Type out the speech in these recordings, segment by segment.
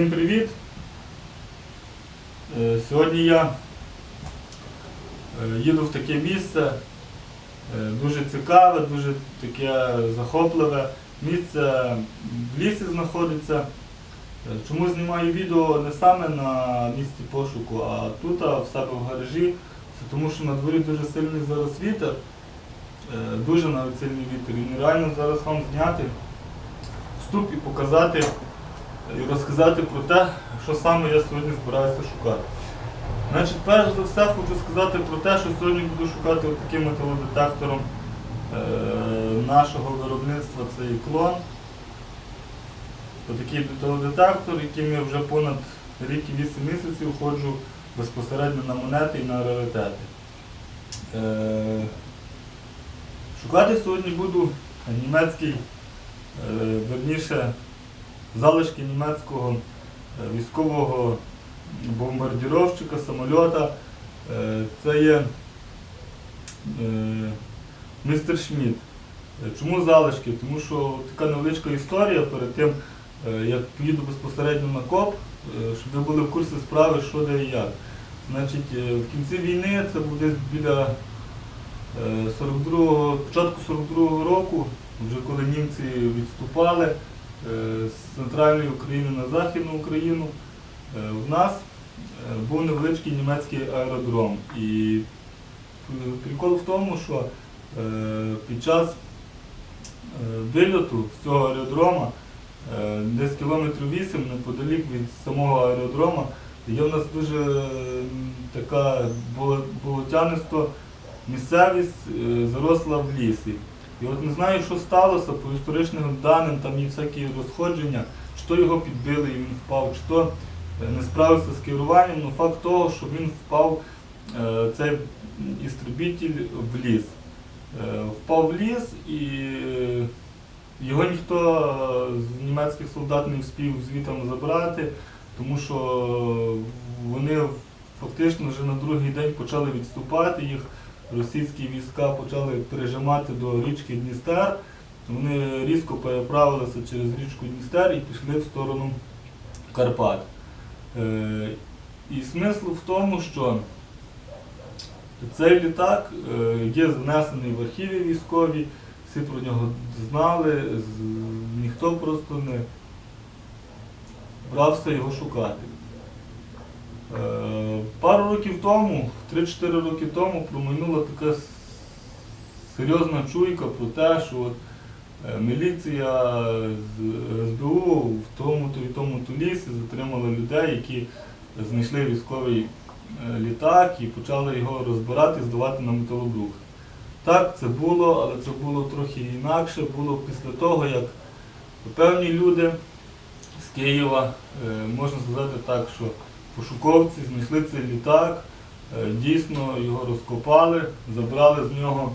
Всім привіт! Е, Сьогодні я е, їду в таке місце, е, дуже цікаве, дуже таке захопливе. Місце в лісі знаходиться. Чому знімаю відео не саме на місці пошуку, а тут, а в себе в гаражі. Це тому що на дворі дуже сильний зараз вітер, дуже навіть сильний вітер. І нереально зараз вам зняти вступ і показати і розказати про те, що саме я сьогодні збираюся шукати. Значить, перш за все хочу сказати про те, що сьогодні буду шукати таким металодетектором е, нашого виробництва це є клон. Отакий металодетектор, яким я вже понад рік і 8 місяців ходжу безпосередньо на монети і на раритети. Е, шукати сьогодні буду німецький, е, верніше, залишки німецького е, військового бомбардіровщика, самольота. Е, Це є е, містер Шмідт. Чому залишки? Тому що така невеличка історія перед тим, як поїду безпосередньо на КОП, щоб ви були в курсі справи, що де і як. Значить, в кінці війни, це буде десь біля е, 42-го, початку 42-го року, вже коли німці відступали з центральної України на Західну Україну, е, в нас е, був невеличкий німецький аеродром. І е, прикол в тому, що е, під час е, вильоту з цього аеродрома, е, десь кілометрів 8 неподалік від самого аеродрома, є в нас дуже е, така боло- болотяниста місцевість, е, заросла в лісі. І от не знаю, що сталося по історичним даним, там є всякі розходження, чи то його підбили і він впав, чи то е, не справився з керуванням, але факт того, що він впав, е, цей істребитель в ліс. Е, Впав в ліс і його ніхто з німецьких солдат не встиг звітом забрати, тому що вони фактично вже на другий день почали відступати їх. Російські війська почали пережимати до річки Дністер. Вони різко переправилися через річку Дністер і пішли в сторону Карпат. Е, І смисл в тому, що цей літак е, є занесений в архіві військові, всі про нього знали, ніхто просто не брався його шукати. Е, Пару років тому, 3-4 роки тому, промайнула така серйозна чуйка про те, що от е, міліція з СБУ в тому-то і тому-то лісі затримала людей, які знайшли військовий е, літак і почали його розбирати, здавати на металобрух. Так, це було, але це було трохи інакше. Було після того, як певні люди з Києва, можна сказати так, що пошуковці знайшли цей літак, е, дійсно його розкопали, забрали з нього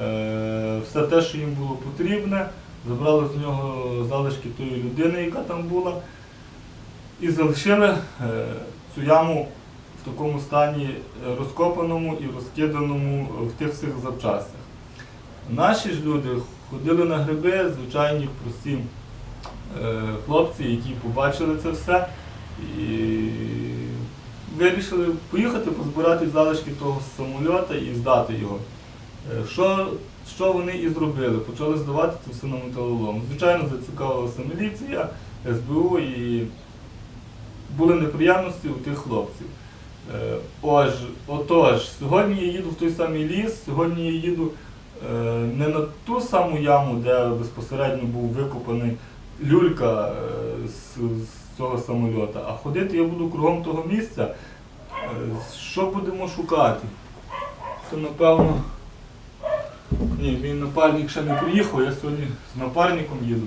е, все те, що їм було потрібне, забрали з нього залишки тої людини, яка там була, і залишили е, цю яму в такому стані розкопаному і розкиданому в тих всіх запчастях. Наші ж люди ходили на гриби, звичайні прості хлопці, які побачили це все і вирішили поїхати позбирати залишки того самольота і здати його. Е, Що, що вони і зробили? Почали здавати це все на металолом. Звичайно, зацікавилася міліція, СБУ і були неприємності у тих хлопців. Е, Ож, отож, сьогодні я їду в той самий ліс, сьогодні я їду е, не на ту саму яму, де безпосередньо був викопаний люлька е, з, з цього самольота, а ходити я буду кругом того місця. Е, Що будемо шукати? То напевно. Ні, мій напарник ще не приїхав, я сьогодні з напарником їду.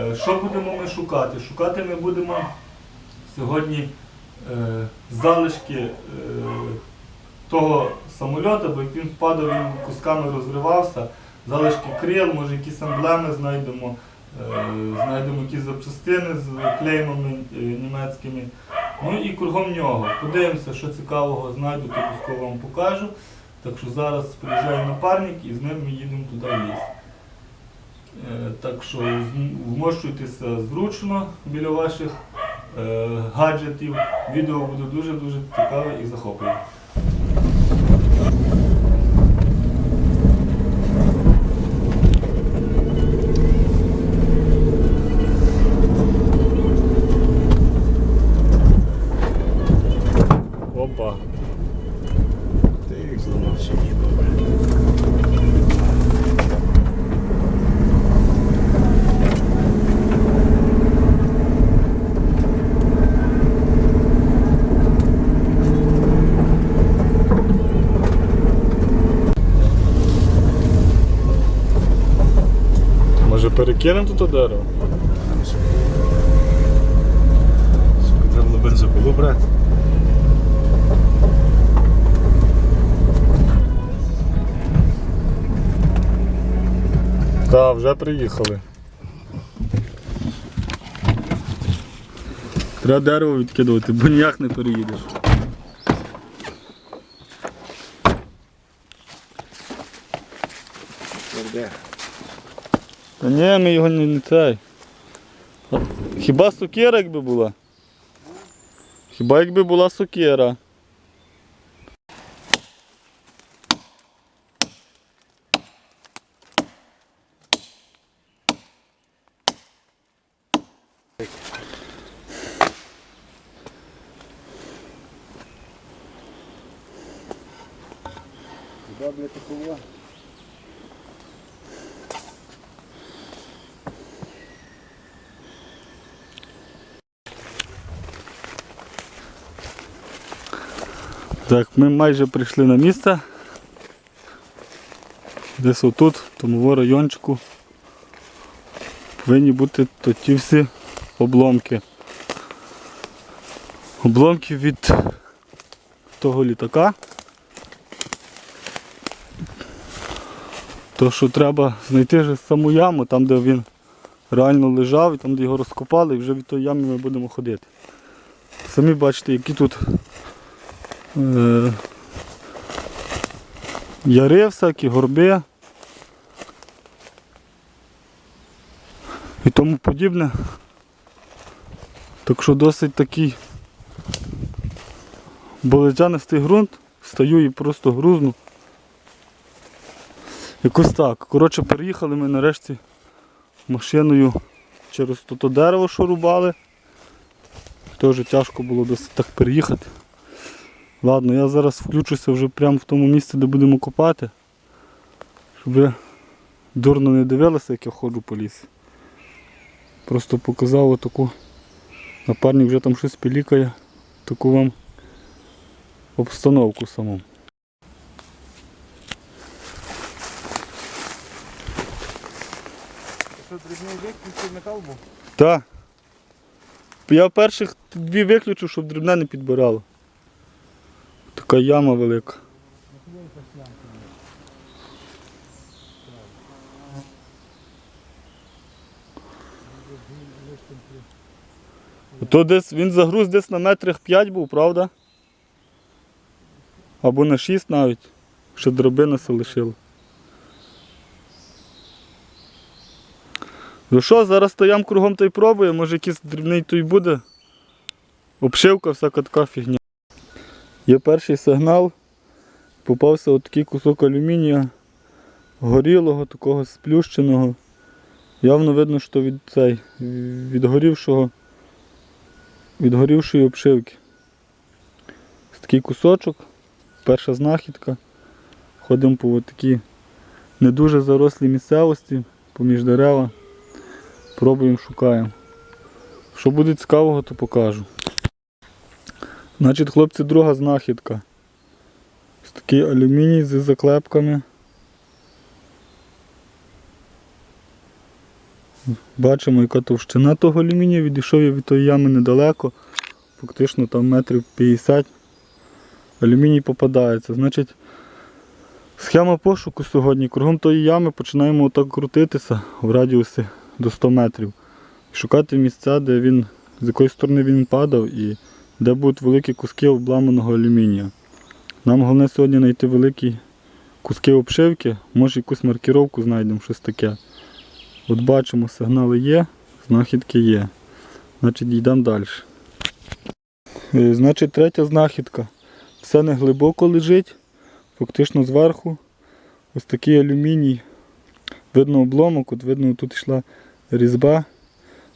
Е, Що будемо ми шукати? Шукати ми будемо сьогодні залишки того самольота, бо як він впадав, він кусками розривався, залишки крил, може якісь емблеми знайдемо, знайдемо якісь запчастини з клеймами е, німецькими. Ну і кругом нього. Подивимося, що цікавого знайду, то обов'язково вам покажу. Так що зараз приїжджає напарник і з ним ми їдемо туди в ліс. Е, Так що вмощуйтеся зручно біля ваших е, гаджетів. Відео буде дуже-дуже цікаве і захопливе. Перекинемо тут дерево? Треба було бензопилу брати. Так, вже приїхали. Треба дерево відкидувати, бо ніяк не переїдеш. Тверде. Та ні, ми його не, цей. Хіба сокира якби була? Хіба якби була сокира? Хіба, блядь, такого? Так, ми майже прийшли на місце. Десь отут, в тому райончику, повинні бути то ті всі обломки. Обломки від того літака. То, що треба знайти же саму яму, там, де він реально лежав, і там, де його розкопали, і вже від тої ями ми будемо ходити. Самі бачите, які тут е, яри всякі, горби і тому подібне. Так що досить такий болетянистий ґрунт, стаю і просто грузну. Якось так. Коротше, переїхали ми нарешті машиною через то дерево, що рубали. Теж тяжко було досить так переїхати. Ладно, я зараз включуся вже прямо в тому місці, де будемо копати. Щоб ви дурно не дивилися, як я ходжу по лісі. Просто показав отаку. Напарник вже там щось пілікає, таку вам обстановку саму. Що, дрібний він метал був? Так. Я перших дві виключу, щоб дрібне не підбирало. Така яма велика. То десь він загруз десь на метрах 5 був, правда? Або на 6 навіть. Ще дробина се лишила. Ну що, зараз стоям кругом та й пробую, може якийсь дрібний той буде. Обшивка, всяка така фігня. Є перший сигнал. Попався отакий кусок алюмінія, горілого, такого сплющеного. Явно видно, що від цей, від горівшого, від горівшої обшивки. Ось такий кусочок, перша знахідка. Ходимо по такій не дуже зарослій місцевості, поміж дерева. Пробуємо, шукаємо. Що буде цікавого, то покажу. Значить, хлопці, друга знахідка. Ось такий алюміній з заклепками. Бачимо, яка товщина того алюмінію, відійшов я від тої ями недалеко, фактично там метрів 50. Алюміній попадається. Значить, схема пошуку сьогодні. Кругом тої ями починаємо отак крутитися в радіусі до 100 метрів. Шукати місця, де він, з якої сторони він падав і де будуть великі куски обламаного алюмінія. Нам головне сьогодні знайти великі куски обшивки, може якусь маркіровку знайдемо, щось таке. От бачимо, сигнали є, знахідки є. Значить, йдемо далі. Е, Значить, третя знахідка. Все не глибоко лежить, фактично зверху. Ось такий алюміній. Видно обломок, от видно, тут йшла різьба.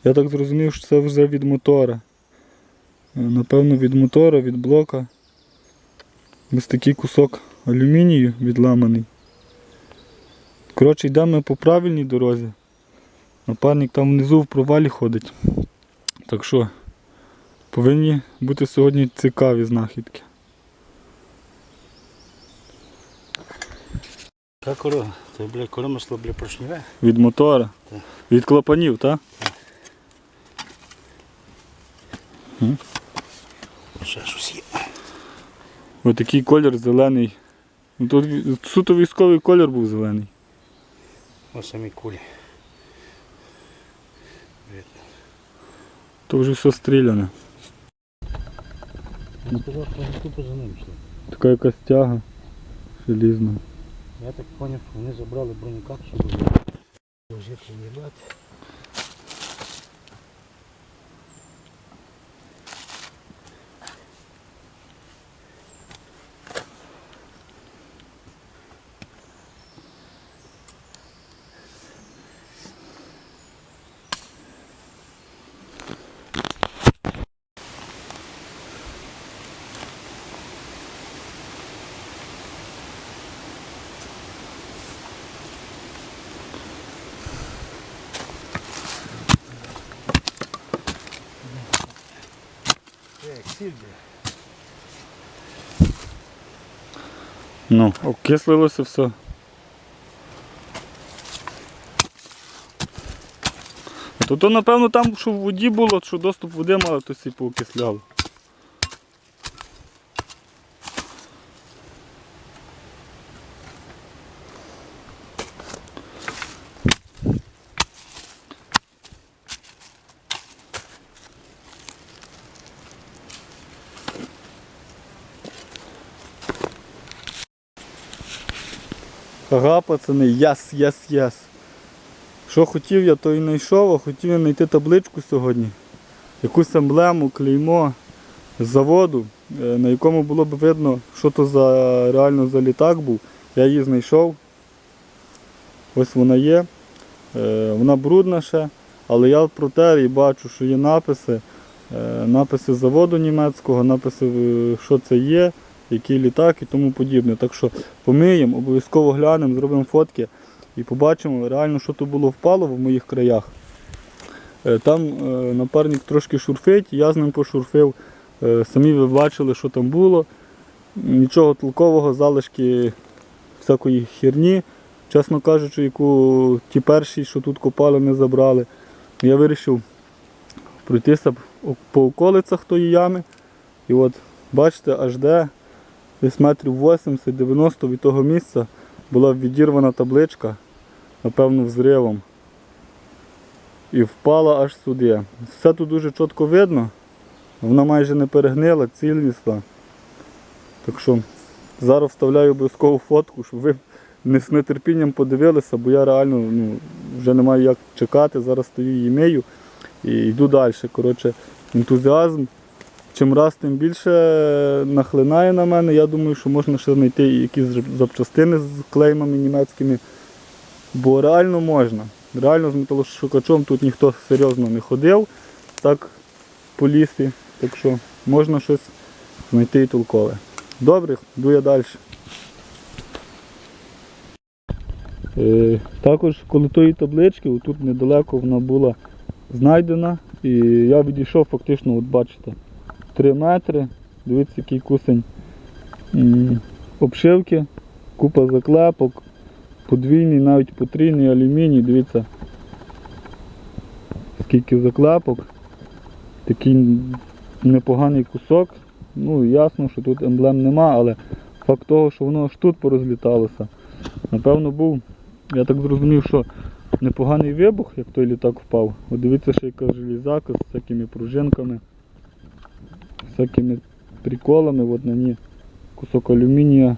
Я так зрозумів, що це вже від мотора. Е, Напевно, від мотора, від блока. Ось такий кусок алюмінію відламаний. Коротше, йдемо по правильній дорозі. Напарник там внизу в провалі ходить. Так що повинні бути сьогодні цікаві знахідки. Яка корова? Це, бля, коромисло, бля, поршневе. Від мотора. Так. Від клапанів, так? Ще щось є. Ось такий колір зелений. Ну, Тут суто військовий колір був зелений. Ось самі кулі. То вже все стріляне. Він сказав, що тупо за ним йшли. Така якась тяга желізна. Я так зрозумів, вони забрали бронекапсулу. Вже приїбати. Ну, окислилося все. То, то напевно там, що в воді було, що доступ води мали, то всі поокисляли. Ага, пацани, яс, яс, яс. Що хотів я, то і знайшов, а хотів я знайти табличку сьогодні. Якусь емблему, клеймо з заводу, е, на якому було б видно, що то за реально за літак був. Я її знайшов. Ось вона є. Е, Вона брудна ще, але я протер і бачу, що є написи. Е, Написи заводу німецького, написи, що це є, який літак і тому подібне. Так що помиємо, обов'язково глянемо, зробимо фотки і побачимо реально, що то було впало в моїх краях. Е, Там е, напарник трошки шурфить, я з ним пошурфив. Е, Самі ви бачили, що там було. Нічого толкового, залишки всякої херні, чесно кажучи, яку ті перші, що тут копали, не забрали. Я вирішив пройтися по околицях тої ями. І от бачите, аж де десь метрів 80-90 від того місця була відірвана табличка, напевно, взривом. І впала аж сюди. Все тут дуже чітко видно. Вона майже не перегнила, цілісна. Так що зараз вставляю обов'язкову фотку, щоб ви не з нетерпінням подивилися, бо я реально ну, вже не маю як чекати. Зараз стою її мию і йду далі. Коротше, ентузіазм чим раз тим більше нахлинає на мене. Я думаю, що можна ще знайти якісь запчастини з клеймами німецькими. Бо реально можна. Реально з металошукачом тут ніхто серйозно не ходив так по лісі. Так що можна щось знайти і толкове. Добре, йду я далі. Е, також коло тої таблички, тут недалеко вона була знайдена. І я відійшов фактично, от бачите, 3 метри. Дивіться, який кусень обшивки, купа заклепок, подвійний, навіть потрійний алюміній. Дивіться, скільки заклепок. Такий непоганий кусок. Ну, ясно, що тут емблем нема, але факт того, що воно аж тут порозліталося. Напевно, був, я так зрозумів, що непоганий вибух, як той літак впав. От дивіться, ще яка железяка з всякими пружинками, всякими приколами. От на ній кусок алюмінія,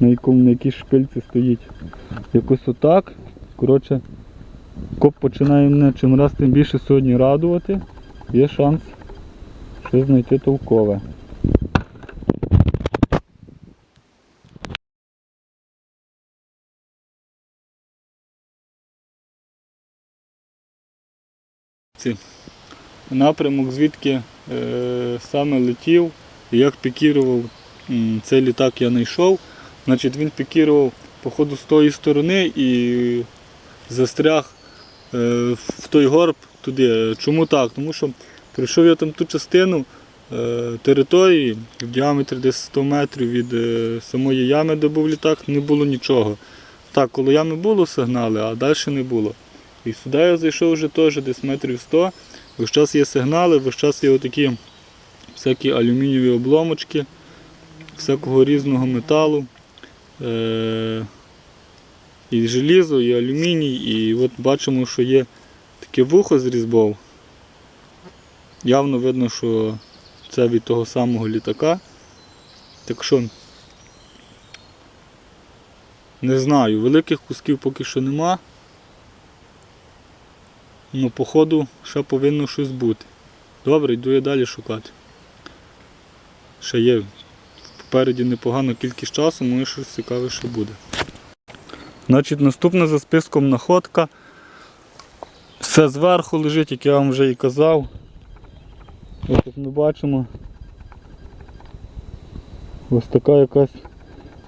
на якому на якій шпильці стоїть. Якось отак. Коротше, Коп починає мене чим раз тим більше сьогодні радувати. Є шанс щось знайти толкове. Ці. Напрямок, звідки е, саме летів і як пікірував цей літак я знайшов. Значить, він пікірував походу з тої сторони і застряг е, в той горб туди. Чому так? Тому що пройшов я там ту частину е, території в діаметрі десь 100 метрів від самої ями, де був літак, не було нічого. Так, коло ями було сигнали, а далі не було. І сюди я зайшов вже теж десь метрів 100. Весь час є сигнали, весь час є отакі всякі алюмінієві обломочки, всякого різного металу. Е- і желізо, і алюміній, і от бачимо, що є таке вухо з різьбов. Явно видно, що це від того самого літака. Так що не знаю, великих кусків поки що нема. Ну, походу, ще повинно щось бути. Добре, йду я далі шукати. Ще є попереді непогана кількість часу, може щось цікаве ще буде. Значить, наступна за списком находка. Все зверху лежить, як я вам вже і казав. Ось як ми бачимо. Ось така якась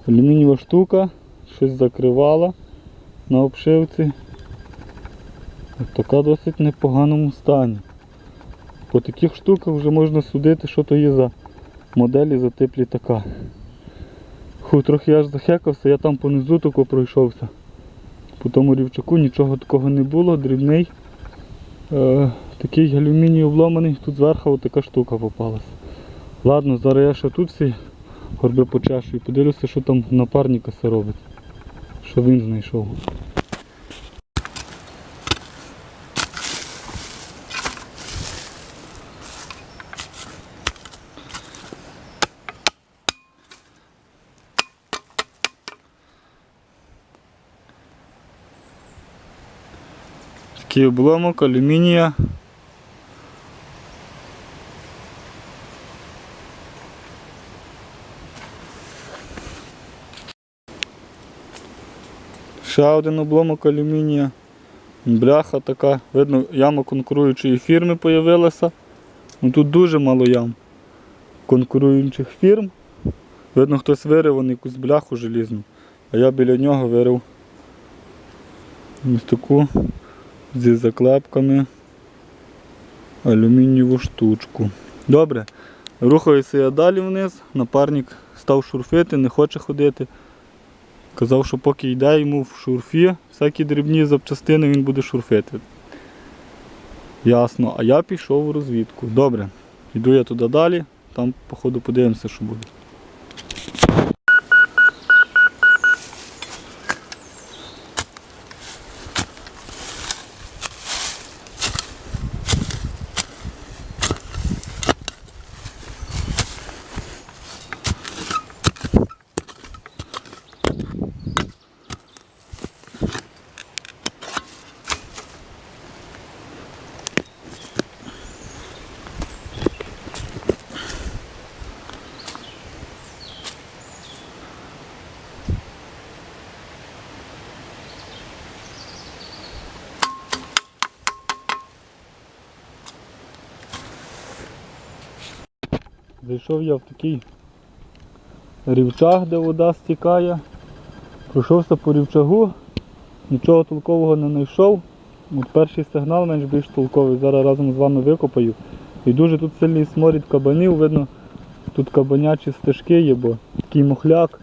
алюмінієва штука, щось закривала на обшивці. Така досить непоганому стані. По таких штуках вже можна судити, що то є за моделі за тип літака. Ху, трохи аж захекався, я там понизу тако пройшовся. По тому рівчаку нічого такого не було, дрібний. Е, такий алюміній обломаний, тут зверху така штука попалась. Ладно, зараз я ще тут всі горби почешу і подивлюся, що там напарника все робить. Що він знайшов. Такий обломок алюмінія. Ще один обломок алюмінія. Бляха така. Видно, яма конкуруючої фірми з'явилася. Ну, тут дуже мало ям конкуруючих фірм. Видно, хтось вирив якусь бляху желізну, а я біля нього вирив ось таку зі заклепками алюмінієву штучку. Добре, рухаюся я далі вниз, напарник став шурфити, не хоче ходити. Казав, що поки йде йому в шурфі, всякі дрібні запчастини він буде шурфити. Ясно, а я пішов у розвідку. Добре, йду я туди далі, там походу подивимося, що буде. Зайшов я в такий рівчаг, де вода стікає. Пройшовся по рівчагу, нічого толкового не знайшов. От перший сигнал менш більш толковий, зараз разом з вами викопаю. І дуже тут сильний сморід кабанів, видно, тут кабанячі стежки є, бо такий мохляк.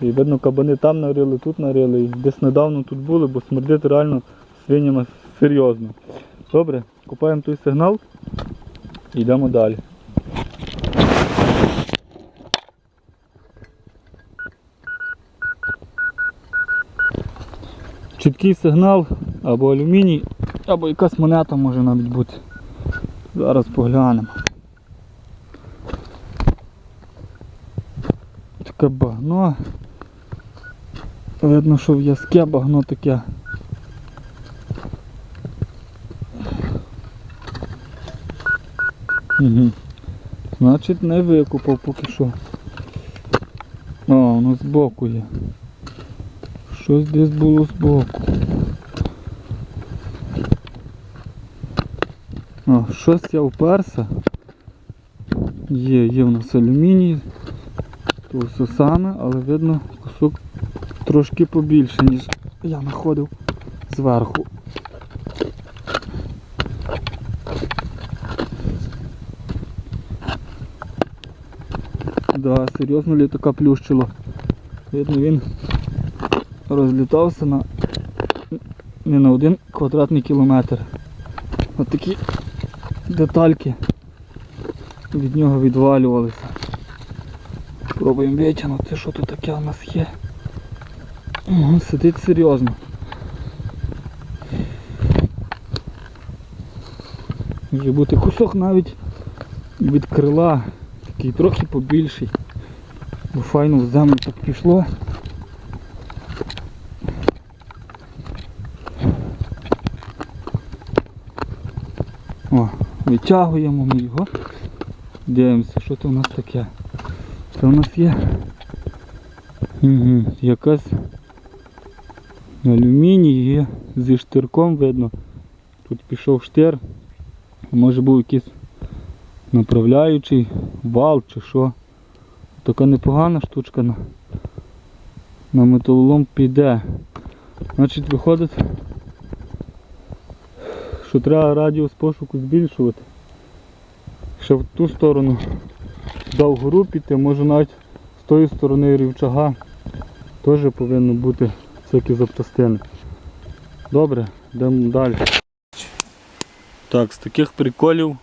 І видно, кабани там нарили, тут нарили. І десь недавно тут були, бо смердити реально свинями серйозно. Добре, купаємо той сигнал і йдемо далі. Чіткий сигнал або алюміній, або якась монета може навіть бути. Зараз поглянемо. Таке багно. Видно, що в'язке багно таке. Угу. Значить не викупав поки що. А, воно збоку є. Щось десь було збоку. А, щось я вперся. Є, є в нас алюміній. То все саме, але видно кусок трошки побільше, ніж я знаходив зверху. Да, серйозно літака плющило. Видно, він розлітався на не на один квадратний кілометр. От такі детальки від нього відвалювалися. Пробуємо витягнути, що тут таке у нас є. Ого, сидить серйозно. Може бути кусок навіть від крила, такий трохи побільший. Бо файно в землю так пішло. О, витягуємо ми його. Дивимося, що це у нас таке. Це у нас є угу, якась алюміній зі штирком видно. Тут пішов штир. Може був якийсь направляючий вал чи що. Така непогана штучка на, на металолом піде. Значить виходить, що треба радіус пошуку збільшувати. Ще в ту сторону сюди вгору піти, може навіть з тої сторони рівчага теж повинно бути всякі запчастини. Добре, йдемо далі. Так, з таких приколів,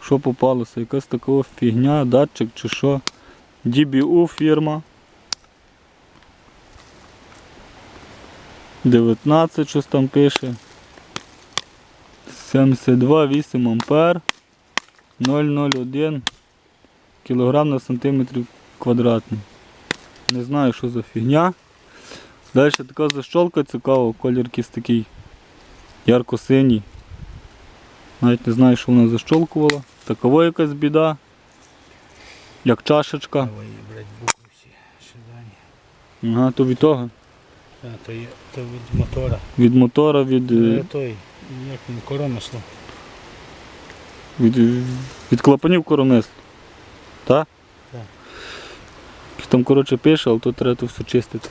що попалося, якась така фігня, датчик чи що. DBU фірма. 19 щось там пише. 72,8 ампер. 0,01 кілограм на сантиметр квадратний. Не знаю, що за фігня. Далі така защолка цікава, колір якийсь такий ярко-синій. Навіть не знаю, що вона защолкувала. Такова якась біда. Як чашечка. Ага, то від того. А, то, є, то від мотора. Від мотора, від, Е, е, той, як він, коромисло. від, від клапанів коромислу. Так? Так. Там коротше пише, але тут треба то все чистити.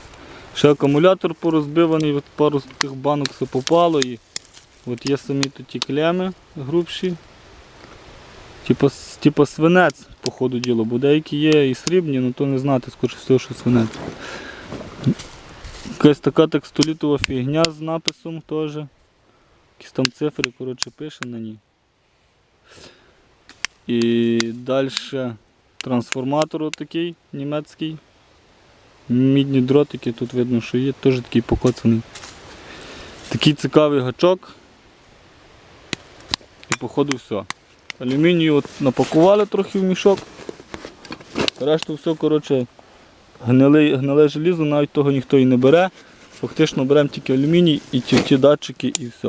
Ще акумулятор порозбиваний, от пару з тих банок все попало і от є самі тут ті клеми грубші. Типа, типа свинець, по ходу діло, бо деякі є і срібні, але то не знати, скоріше всього, що свинець. Якась така текстолітова фігня з написом теж. Якісь там цифри, коротше, пише на ній. І далі трансформатор такий німецький. Мідні дротики, тут видно, що є, теж такий покоцаний. Такий цікавий гачок. І походу все. Алюмінію от напакували трохи в мішок. Решту все, коротше, гниле, гниле желізо, навіть того ніхто і не бере. Фактично беремо тільки алюміній і ті, ті датчики і все.